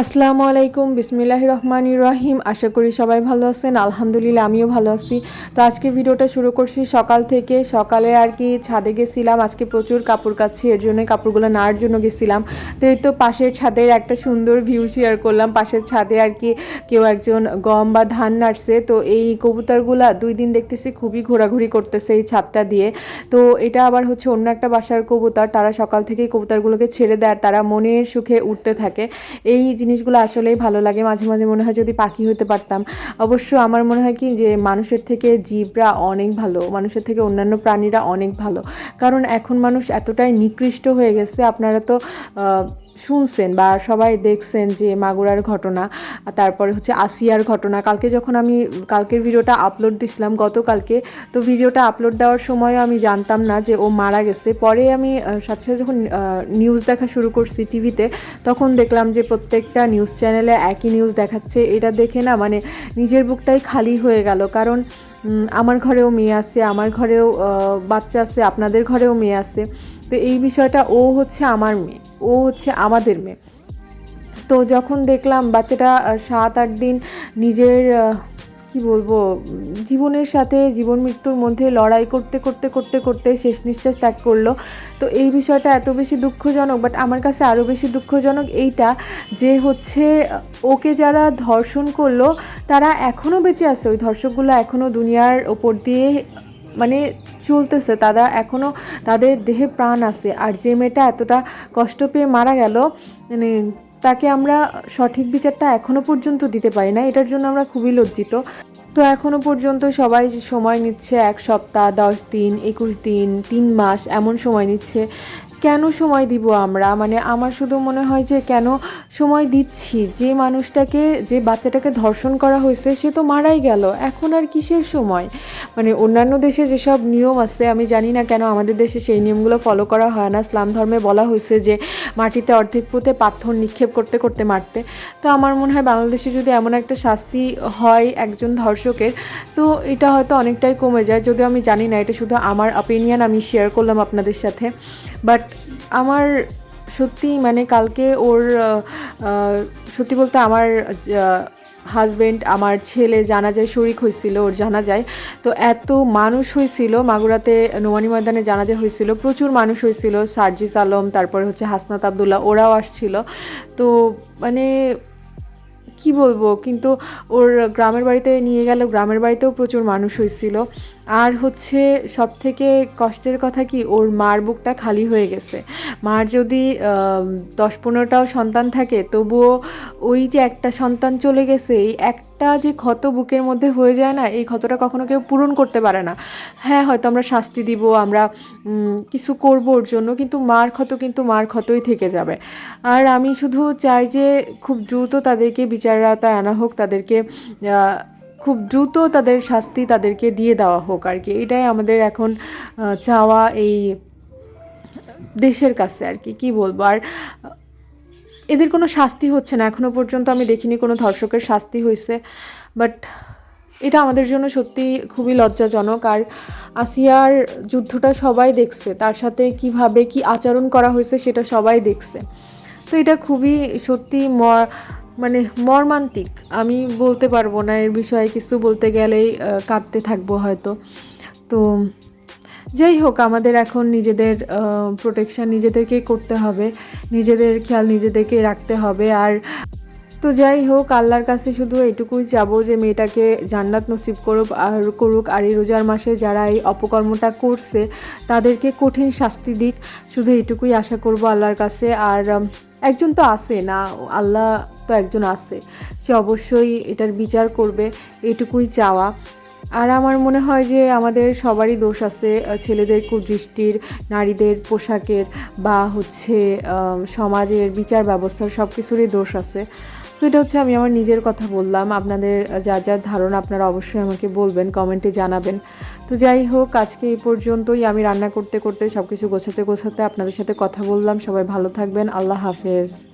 আসসালামু আলাইকুম বিসমিল্লাহ রহমান রহিম। আশা করি সবাই ভালো আছেন। আলহামদুলিল্লাহ, আমিও ভালো আছি। তো আজকে ভিডিওটা শুরু করছি সকাল থেকে। সকালে আর কি ছাদে গেছিলাম। আজকে প্রচুর কাপড় কাচ্ছি, এর জন্য কাপড়গুলো নাড়ার জন্য গেছিলাম। তো এই তো পাশের ছাদের একটা সুন্দর ভিউ শেয়ার করলাম। পাশের ছাদে আর কি কেউ একজন গম বা ধান নাড়ছে। তো এই কবুতরগুলা দুই দিন দেখতেছি খুবই ঘোরাঘুরি করতেছে এই ছাদটা দিয়ে। তো এটা আবার হচ্ছে অন্য একটা বাসার কবুতর। তারা সকাল থেকেই কবুতরগুলোকে ছেড়ে দেয়। তারা মনের সুখে উঠতে থাকে। এই জিনিসগুলো আসলেই ভালো লাগে। মাঝে মাঝে মনে হয় যদি পাখি হতে পারতাম। অবশ্য আমার মনে হয় কি যে মানুষের থেকে জীবরা অনেক ভালো, মানুষের থেকে অন্যান্য প্রাণীরা অনেক ভালো। কারণ এখন মানুষ এতটাই নিকৃষ্ট হয়ে গেছে, আপনারা তো শুনছেন বা সবাই দেখছেন যে মাগুরার ঘটনা তারপরে হচ্ছে আসিয়ার ঘটনা। কালকে যখন আমি, কালকের ভিডিওটা আপলোড দিছিলাম গতকালকে, তো ভিডিওটা আপলোড দেওয়ার সময়ও আমি জানতাম না যে ও মারা গেছে। পরে আমি সাথে সাথে যখন নিউজ দেখা শুরু করছি টিভিতে, তখন দেখলাম যে প্রত্যেকটা নিউজ চ্যানেলে একই নিউজ দেখাচ্ছে। এটা দেখে না মানে নিজের বুকটাই খালি হয়ে গেল। কারণ আমার ঘরেও মেয়ে আছে, আমার ঘরেও বাচ্চা আছে, আপনাদের ঘরেও মেয়ে আছে। তো এই বিষয়টা ও হচ্ছে আমার মেয়ে। ও হচ্ছে আমাদের মেয়ে। তো যখন দেখলাম বাচ্চাটা সাত, আট দিন নিজের কি বলব, জীবনের সাথে জীবন মৃত্যুর মধ্যে লড়াই করতে করতে করতে করতে শেষ নিঃশ্বাস ত্যাগ করল। তো এই বিষয়টা এত বেশি দুঃখজনক বাট আমার কাছে আরও বেশি দুঃখজনক এইটা যে হচ্ছে ওকে যারা ধর্ষণ করল, তারা এখনও বেঁচে আছে। ওই ধর্ষকগুলো এখনও দুনিয়ার ওপর দিয়ে মানে চলতেছে, তারা এখনও তাদের দেহে প্রাণ আছে। আর যে মেয়েটা এতটা কষ্ট পেয়ে মারা গেল মানে তাকে আমরা সঠিক বিচারটা এখনও পর্যন্ত দিতে পারি না এটার জন্য আমরা খুবই লজ্জিত। তো এখনও পর্যন্ত সবাই সময় নিচ্ছে এক সপ্তাহ, দশ দিন, একুশ দিন, তিন মাস এমন সময় নিচ্ছে। কেন সময় দিব আমরা? মানে আমার শুধু মনে হয় যে কেন সময় দিচ্ছি? যে মানুষটাকে, যে বাচ্চাটাকে ধর্ষণ করা হয়েছে, সে তো মারাই গেল। এখন আর কিসের সময়? মানে অন্যান্য দেশে যেসব নিয়ম আছে, আমি জানি না কেন আমাদের দেশে সেই নিয়মগুলো ফলো করা হয় না। ইসলাম ধর্মে বলা হয়েছে যে, মাটিতে অর্ধেক পুঁতে পাথর নিক্ষেপ করতে করতে মারতে। তো আমার মনে হয় বাংলাদেশে যদি এমন একটা শাস্তি হয় একজন ধর্ষকের, তো এটা হয়তো অনেকটাই কমে যায়। যদিও আমি জানি না, এটা শুধু আমার অপিনিয়ন আমি শেয়ার করলাম আপনাদের সাথে। বাট আমার সত্যি মানে কালকে ওর সত্যি বলতে আমার হাজবেন্ড আমার ছেলে জানাজায় শরিক হয়েছিল ওর জানাজায়। তো এত মানুষ হয়েছিল, মাগুরাতে নোমানি ময়দানে জানাজা হয়েছিল, প্রচুর মানুষ হয়েছিল, সার্জিস আলম, তারপরে হচ্ছে হাসনাত আবদুল্লাহ, ওরাও আসছিল। তো মানে কি বলব, কিন্তু ওর গ্রামের বাড়িতে নিয়ে গেল, গ্রামের বাড়িতেও প্রচুর মানুষ হয়েছিল। আর হচ্ছে সব থেকে কষ্টের কথা কি, ওর মার বুকটা খালি হয়ে গেছে। মার যদি দশ পনেরোটাও সন্তান থাকে, তবুও ওই যে একটা সন্তান চলে গেছে, এই একটা যে ক্ষত বুকের মধ্যে হয়ে যায় না, এই ক্ষতটা কখনো কেউ পূরণ করতে পারে না। হ্যাঁ হয়তো আমরা শাস্তি দিব, আমরা কিছু করব ওর জন্য, কিন্তু মার ক্ষত কিন্তু মার ক্ষতই থেকে যাবে। আর আমি শুধু চাই যে খুব দ্রুত তাদেরকে বিচারের আওতায় আনা হোক, তাদেরকে খুব দ্রুত তাদের শাস্তি তাদেরকে দিয়ে দেওয়া হোক আর কি। এটাই আমাদের এখন চাওয়া এই দেশের কাছে আর কি কি বলব? আর এদের কোনো শাস্তি হচ্ছে না। এখনও পর্যন্ত আমি দেখিনি কোনো ধর্ষকের শাস্তি হয়েছে। বাট এটা আমাদের জন্য সত্যি খুবই লজ্জাজনক। আর আসিয়ার যুদ্ধটা সবাই দেখছে, তার সাথে কীভাবে কি আচরণ করা হয়েছে সেটা সবাই দেখছে। তো এটা খুবই সত্যি মর মানে মর্মান্তিক। আমি বলতে পারব না, এর বিষয়ে কিছু বলতে গেলেই কাঁদতে থাকব হয়তো। তো যাই হোক, আমাদের এখন নিজেদের প্রোটেকশন নিজেদেরকেই করতে হবে। নিজেদের খেয়াল নিজেদেরকে রাখতে হবে। আর তো যাই হোক, আল্লাহর কাছে শুধু এইটুকুই চাবো যে, মেয়েটাকে জান্নাত নসিব করুক, আর করুক। আর এই রোজার মাসে যারা এই অপকর্মটা করছে, তাদেরকে কঠিন শাস্তি দিক। শুধু এইটুকুই আশা করব আল্লাহর কাছে। আর একজন তো আছে না, আল্লাহ তো একজন আছে। সে অবশ্যই এটার বিচার করবে, এটুকুই চাওয়া। আর আমার মনে হয় যে আমাদের সবারই দোষ আছে ছেলেদের কুদৃষ্টির, নারীদের পোশাকের বা হচ্ছে সমাজের বিচার ব্যবস্থার সব কিছুরই দোষ আছে। সো এটা হচ্ছে আমি আমার নিজের কথা বললাম। আপনাদের যা যা ধারণা আপনারা অবশ্যই আমাকে বলবেন, কমেন্টে জানাবেন। তো যাই হোক, আজকে এই পর্যন্তই। আমি রান্না করতে করতে সব কিছু গোছাতে গোছাতে আপনাদের সাথে কথা বললাম। সবাই ভালো থাকবেন। আল্লাহ হাফেজ।